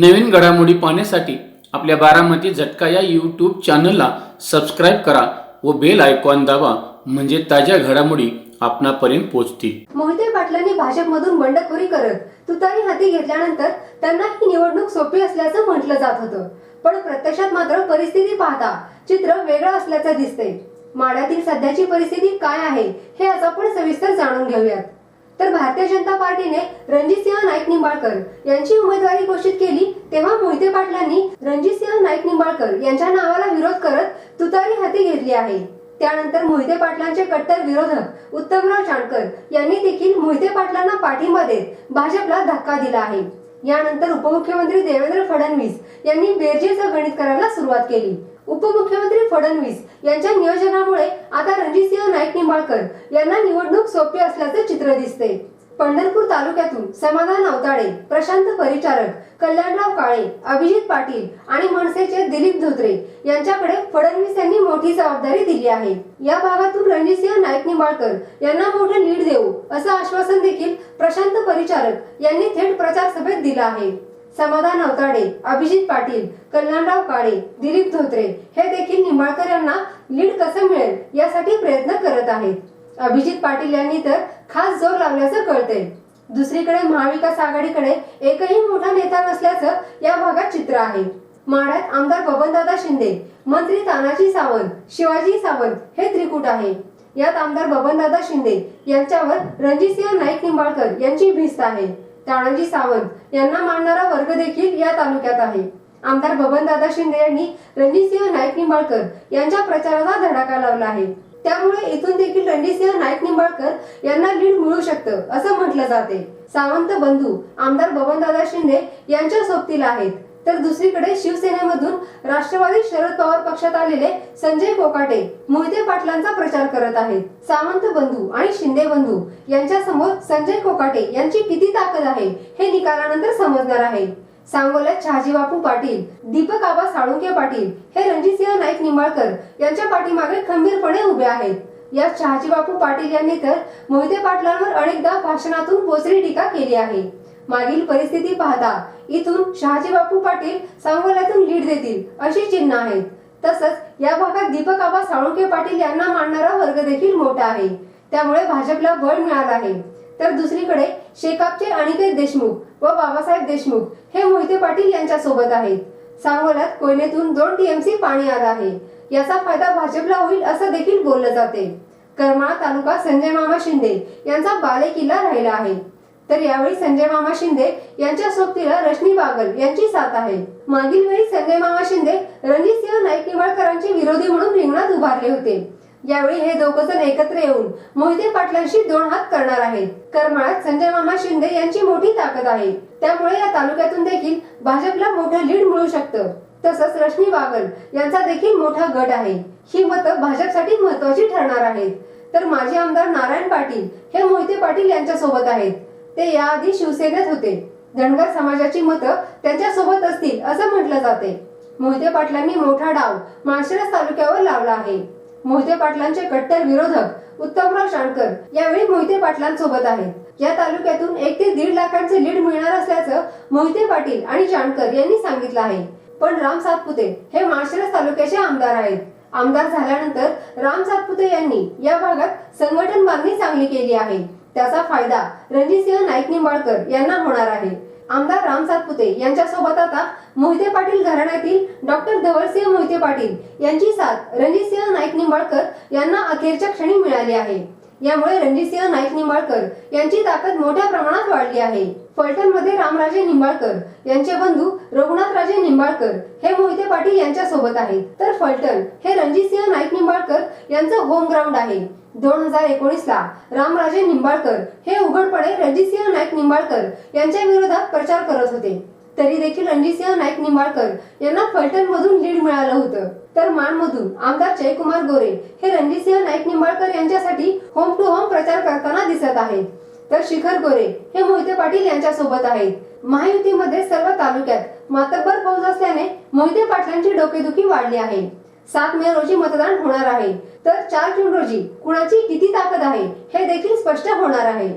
नवीन घडामोडी पाहण्यासाठी आपल्या बारामती झटका या यूट्यूब चॅनलला सबस्क्राईब करा व बेल आयकॉन दाबा म्हणजे ताज्या घडामोडी आपणापर्यंत पोहोचतील. मोहिते पाटलांनी भाजपमधून बंडखोरी करत तुतारी हाती घेतल्यानंतर त्यांना ही निवडणूक सोपी असल्याचं म्हटलं जात होतं. पण प्रत्यक्षात मात्र परिस्थिती पाहता चित्र वेगळं असल्याचं दिसतंय. माड्यातील सध्याची परिस्थिती काय आहे हे आज आपण सविस्तर जाणून घेऊयात. तर भारतीय जनता पार्टीने रणजितसिंह नाईक निंबाळकर यांची उमेदवारी घोषित केली तेव्हा मोहिते पाटलांनी रणजितसिंह नाईक निंबाळकर यांच्या नावाला विरोध करत तुतारी हाती घेतली आहे. त्यानंतर मोहिते पाटलांचे कट्टर विरोधक उत्तमराव जानकर यांनी देखील मोहिते पाटलांना पाठिंबा देत भाजपला धक्का दिला आहे. यानंतर उपमुख्यमंत्री देवेंद्र फडणवीस यांनी बेरजेचं गणित करायला सुरुवात केली. उपमुख्यमंत्री फडणवीस यांच्या नियोजनामुळे आता रणजितसिंह नाईक निंबाळकर यांना निवडणूक सोपी असल्याचे चित्र दिसते. पंढरपूर तालुक्यातून समाधान अवताडे प्रशांत परिचारक कल्याणराव काळे अभिजित पाटील आणि मनसेचे दिलीप धोत्रे यांच्याकडे फडणवीस यांनी मोठी जबाबदारी दिली आहे. या भागातून रणजितसिंह नाईक निंबाळकर यांना मोठे लीड देऊ असं आश्वासन देखील प्रशांत परिचारक यांनी थेट प्रचार सभेत दिलं आहे. समाधान अवताडे अभिजित पाटील कल्याणराव काळे दिलीप धोत्रे हे देखील निंबाळकर यांना लीड कसं मिळेल यासाठी प्रयत्न करत आहेत. अभिजित पाटील यांनी तर खास जोर लावल्याचं कळतंय. दुसरीकडे महाविकास आघाडीकडे एकही मोठा नेता नसल्याचं या भागात चित्र आहे. माढ्यात आमदार बबनदादा शिंदे मंत्री तानाजी सावंत शिवाजी सावंत हे त्रिकूट आहे. यात आमदार बबनदादा शिंदे यांच्यावर रणजितसिंह नाईक निंबाळकर यांची भिस्त आहे. तानाजी सावंत यांना मानणारा वर्ग देखील या तालुक्यात आहे. आमदार बबनदादा शिंदे यांनी रणजितसिंह नाईक निंबाळकर यांच्या प्रचाराचा धडाका लावला आहे. त्यामुळे इथून देखील रणजितसिंह नाईक निंबाळकर यांना लीड मिळू शकतं असं म्हटलं जाते. सावंत बंधू आमदार बबनदादा शिंदे यांच्या सोबतीला आहेत. तर दुसरीकडे शिवसेनेमधून राष्ट्रवादी शरद पवार पक्षात आलेले संजय कोकाटे मोहिते पाटलांचा प्रचार करत आहेत. सावंत बंधू आणि शिंदे बंधू यांच्या समोर संजय कोकाटे यांची किती ताकद आहे हे निकालानंतर समजणार आहे. सांगोल्यात शहाजीबापू पाटील दीपक आबा साळुंके पाटील हे रणजितसिंह नाईक निंबाळकर यांच्या पाठीमागे खंबीरपणे उभे आहेत. यात शहाजीबापू पाटील यांनी तर मोहिते पाटलांवर अनेकदा भाषणातून बोचरी टीका केली आहे. मागील परिस्थिती पाहता इथून शहाजी बापू पाटील सांगोल्यातून लीड देतील अशी चिन्ह आहेत. तसंच या भागात दीपक आबा साळुंके पाटील यांना मानणारा वर्ग देखील मोठा आहे. त्यामुळे भाजपला बळ मिळालं आहे. तर दुसरीकडे शेकापचे अनिकेत देशमुख व बाबासाहेब देशमुख हे मोहिते पाटील यांच्या सोबत आहेत. सांगोल्यात कोयनेतून दोन टीएमसी पाणी आलं आहे. याचा फायदा भाजपला होईल असं देखील बोललं जाते. करमाळा तालुका संजय मामा शिंदे यांचा बालेकिल्ला राहिला आहे. तर यावेळी संजय मामा शिंदे यांच्या सोबतीला रश्मी बागल यांची साथ आहे. मागील वेळी संजय मामा शिंदे रणजितसिंह नाईक निंबाळकरांचे विरोधी म्हणून रिंगणात उभारले होते. यावेळी हे दोघ जण एकत्र येऊन मोहिते पाटलांशी दोन हात करणार आहेत. करमाळ्यात संजय मामा शिंदे यांची मोठी ताकद आहे. त्यामुळे या तालुक्यातून देखील भाजपला मोठं लीड मिळू शकतं. तसंच रश्मी बागल यांचा देखील मोठा गट आहे. ही मतं भाजपसाठी महत्वाची ठरणार आहेत. तर माजी आमदार नारायण पाटील हे मोहिते पाटील यांच्या सोबत आहेत. ते याआधी शिवसेनेत होते. धनगर समाजाची मतं त्यांच्यासोबत असतील असं म्हटलं जाते. मोहिते पाटलांनी मोठा डाव माळशिरस तालुक्यावर लावला आहे. मोहिते पाटलांचे कट्टर विरोधक उत्तमराव शाणकर यावेळी मोहिते पाटलांसोबत आहेत. या तालुक्यातून एक ते दीड लाखांचे लीड मिळणार असल्याचं मोहिते पाटील आणि शाणकर यांनी सांगितलं आहे. पण राम सातपुते हे माळशिरस तालुक्याचे आमदार आहेत. आमदार झाल्यानंतर राम सातपुते यांनी या भागात संघटन बांधणी चांगली केली आहे. त्याचा फायदा रणजितसिंह नाईक निंबाळकर यांना होणार आहे. आमदार राम सातपुते यांच्या सोबत आता मोहिते पाटील घराण्यातील डॉक्टर धवळसिंह मोहिते पाटील यांची साथ रणजितसिंह नाईक निंबाळकर यांना अखेरच्या क्षणी मिळाली आहे. यामुळे रणजितसिंह नाईक निंबाळकर यांची ताकद मोठ्या प्रमाणात वाढली आहे. फलटणमध्ये रामराजे निंबाळकर यांचे बंधू रघुनाथराजे निंबाळकर हे मोहिते पाटील यांच्या सोबत आहेत. तर फलटण हे रणजितसिंह नाईक निंबाळकर यांचं होम ग्राउंड आहे. दोन हजार एकोणीस ला रामराजे निंबाळकर हे उघडपणे रणजितसिंह नाईक निंबाळकर यांच्या विरोधात प्रचार करत होते. तरी देखील रणजितसिंह नाईक निंबाळकर यांना फलटण मधून लीड मिळालं होतं. तर मानमधून आमदार जयकुमार गोरे हे रणजितसिंह नाईक निंबाळकर यांच्यासाठी होम टू होम प्रचार करताना दिसत आहेत. तर शिखर गोरे हे मोहिते पाटील यांच्या सोबत आहेत. महायुतीमध्ये सर्व तालुक्यात मातब्बर पाऊस असल्याने मोहिते पाटलांची डोकेदुखी वाढली आहे. सात मे रोजी मतदान होणार आहे. तर चार जून रोजी कुणाची किती ताकद आहे हे देखील स्पष्ट होणार आहे.